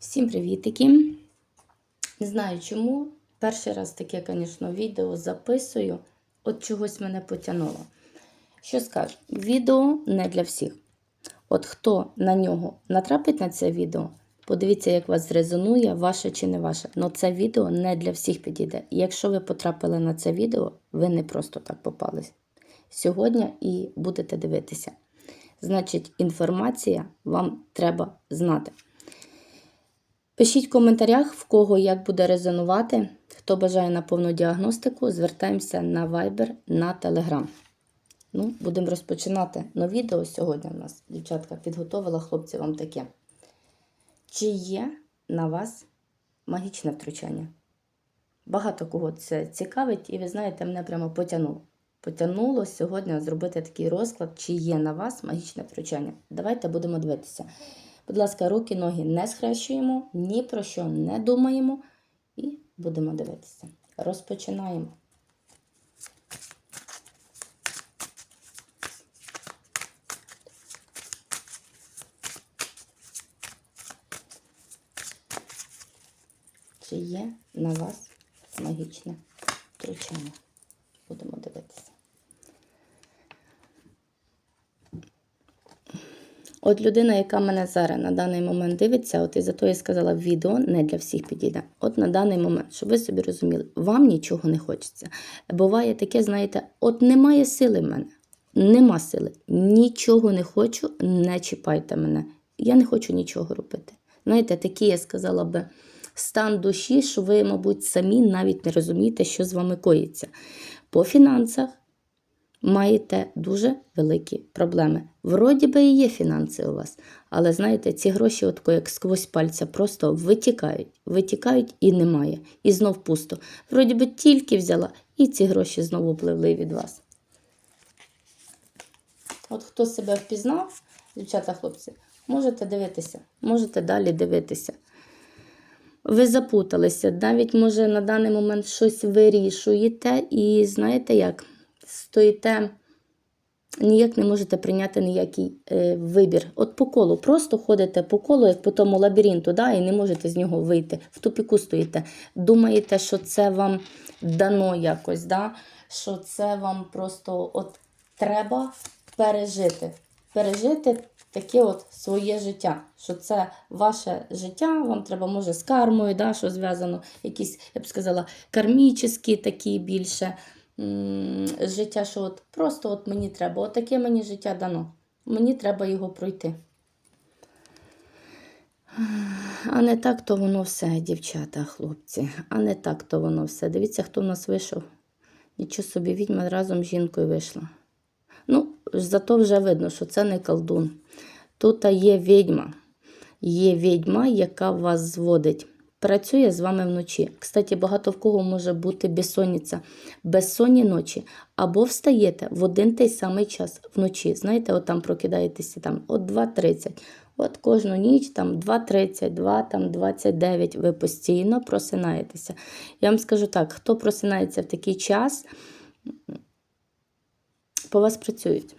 Всім привітики! Не знаю чому. Перший раз таке, звісно, відео записую. От чогось мене потягнуло. Що скажу? Відео не для всіх. От хто на нього натрапить на це відео, подивіться, як вас зрезонує, ваше чи не ваше. Но це відео не для всіх підійде. І якщо ви потрапили на це відео, ви не просто так попались сьогодні і будете дивитися. Значить, інформація вам треба знати. Пишіть в коментарях, в кого як буде резонувати. Хто бажає на повну діагностику, звертаємося на Viber, на Telegram. Ну, будемо розпочинати. Но відео сьогодні у нас, дівчатка, підготовила хлопці вам таке. Чи є на вас магічне втручання? Багато кого це цікавить, і ви знаєте, мене прямо потягнуло. Потягнуло сьогодні зробити такий розклад, чи є на вас магічне втручання. Давайте будемо дивитися. Будь ласка, руки, ноги не схрещуємо, ні про що не думаємо і будемо дивитися. Розпочинаємо. Чи є на вас магічне втручання? Будемо дивитися. От людина, яка мене зараз на даний момент дивиться, от і за то я сказала, відео не для всіх підійде. От на даний момент, щоб ви собі розуміли, вам нічого не хочеться. Буває таке, знаєте, от немає сили в мене. Нема сили. Нічого не хочу, не чіпайте мене. Я не хочу нічого робити. Знаєте, такий, я сказала би, стан душі, що ви, мабуть, самі навіть не розумієте, що з вами коїться. По фінансах маєте дуже великі проблеми. Вроді би і є фінанси у вас, але знаєте, ці гроші, от як сквозь пальця, просто витікають, витікають і немає. І знов пусто. Вроді би тільки взяла, і ці гроші знову пливли від вас. От хто себе впізнав, дівчата, хлопці, можете дивитися, можете далі дивитися. Ви запуталися, навіть, може, на даний момент щось вирішуєте, і знаєте як? Стоїте, ніяк не можете прийняти ніякий е, вибір. От по колу, просто ходите по колу, як по тому лабіринту, да, і не можете з нього вийти. В тупіку стоїте. Думаєте, що це вам дано якось, да? що це вам просто от треба пережити. Пережити таке от своє життя. Що це ваше життя, вам треба, може, з кармою, да, що зв'язано, якісь, я б сказала, кармічні такі більше життя, що от просто от мені треба, от таке мені життя дано. Мені треба його пройти. А не так то воно все, дівчата, хлопці. А не так то воно все. Дивіться, хто в нас вийшов. Нічого собі, відьма разом з жінкою вийшла. Ну, зато вже видно, що це не колдун. Тут є відьма. Є відьма, яка вас зводить. Працює з вами вночі. Кстати, багато в кого може бути безсонниця. Безсонні ночі. Або встаєте в один той самий час вночі. Знаєте, от там прокидаєтеся там от 2.30. От кожну ніч там 2.30, 2, там 29. Ви постійно просинаєтеся. Я вам скажу так: хто просинається в такий час, по вас працюють.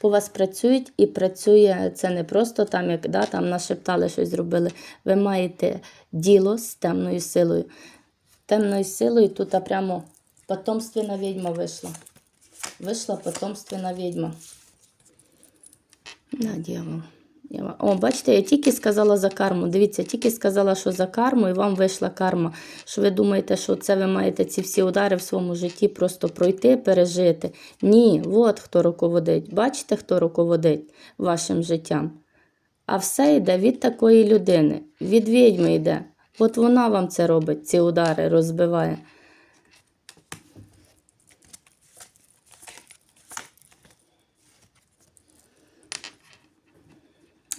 По вас працюють і працює це не просто там, як да, там нашептали щось зробили. Ви маєте діло з темною силою. Темною силою тут а прямо потомственна відьма вийшла. Вийшла потомственна відьма. Да, дьявол. О, бачите, я тільки сказала за карму. Дивіться, тільки сказала, що за карму, і вам вийшла карма. Що ви думаєте, що це ви маєте ці всі удари в своєму житті просто пройти, пережити? Ні, от хто руководить. Бачите, хто руководить вашим життям? А все йде від такої людини, від відьми йде. От вона вам це робить, ці удари розбиває.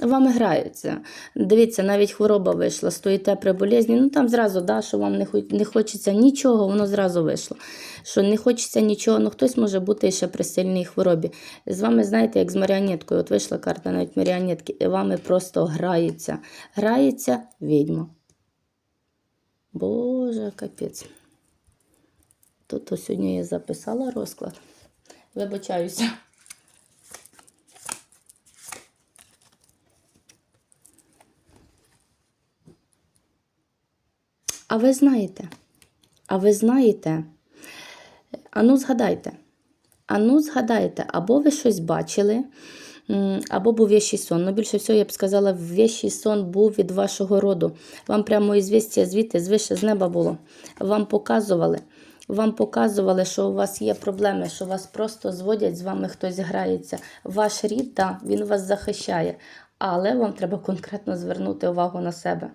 Вами граються. Дивіться, навіть хвороба вийшла, стоїте при болезні. Ну там зразу, да, що вам не, не хочеться нічого, воно зразу вийшло. Що не хочеться нічого, ну хтось може бути ще при сильній хворобі. З вами, знаєте, як з маріонеткою. От вийшла карта навіть маріонетки, і вами просто граються. Грається відьма. Боже, капець. Тут сьогодні я записала розклад. Вибачаюся. А ви знаєте, а ви знаєте, ану згадайте, ану згадайте, або ви щось бачили, або був вещий сон. Ну, більше всього, я б сказала, вещий сон був від вашого роду. Вам прямо ізвістя звідти, звище з неба було. Вам показували. Вам показували, що у вас є проблеми, що вас просто зводять, з вами хтось грається. Ваш рід, да, він вас захищає, але вам треба конкретно звернути увагу на себе.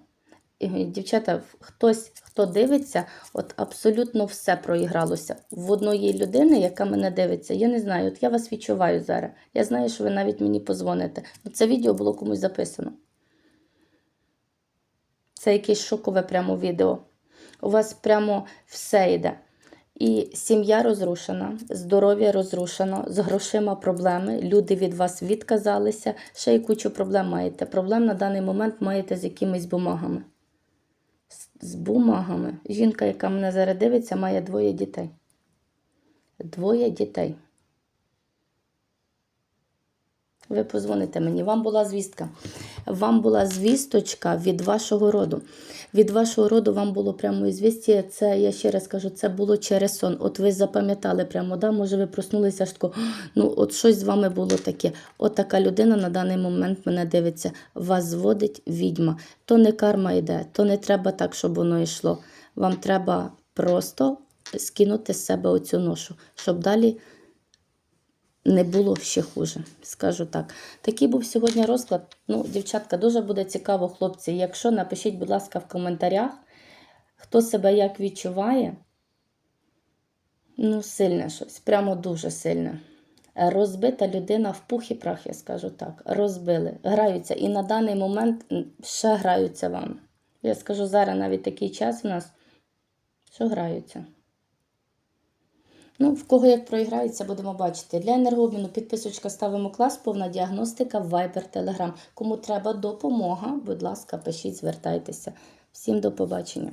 Дівчата, хтось, хто дивиться, от абсолютно все проігралося. В одної людини, яка мене дивиться, я не знаю, от я вас відчуваю зараз. Я знаю, що ви навіть мені позвоните. Ну, це відео було комусь записано. Це якесь шокове прямо відео. У вас прямо все йде. І сім'я розрушена, здоров'я розрушено, з грошима проблеми, люди від вас відказалися, ще й кучу проблем маєте. Проблем на даний момент маєте з якимись бумагами. З- бумагами. Жінка, яка мене зараз дивиться, має двоє дітей. Двоє дітей. Ви позвоните мені. Вам була звістка. Вам була звісточка від вашого роду. Від вашого роду вам було прямо ізвістя. Це, я ще раз кажу, це було через сон. От ви запам'ятали прямо, да? може ви проснулися аж тако, ну от щось з вами було таке. От така людина на даний момент мене дивиться. Вас зводить відьма. То не карма йде, то не треба так, щоб воно йшло. Вам треба просто скинути з себе оцю ношу, щоб далі не було ще хуже, скажу так. Такий був сьогодні розклад. Ну, дівчатка, дуже буде цікаво, хлопці. Якщо напишіть, будь ласка, в коментарях, хто себе як відчуває. Ну, сильне щось, прямо дуже сильне. Розбита людина в пух і прах, я скажу так. Розбили, граються. І на даний момент ще граються вам. Я скажу зараз навіть такий час в нас, що граються. Ну, в кого як проіграється, будемо бачити. Для енергообміну підписочка ставимо клас, повна діагностика, вайбер, телеграм. Кому треба допомога, будь ласка, пишіть, звертайтеся. Всім до побачення.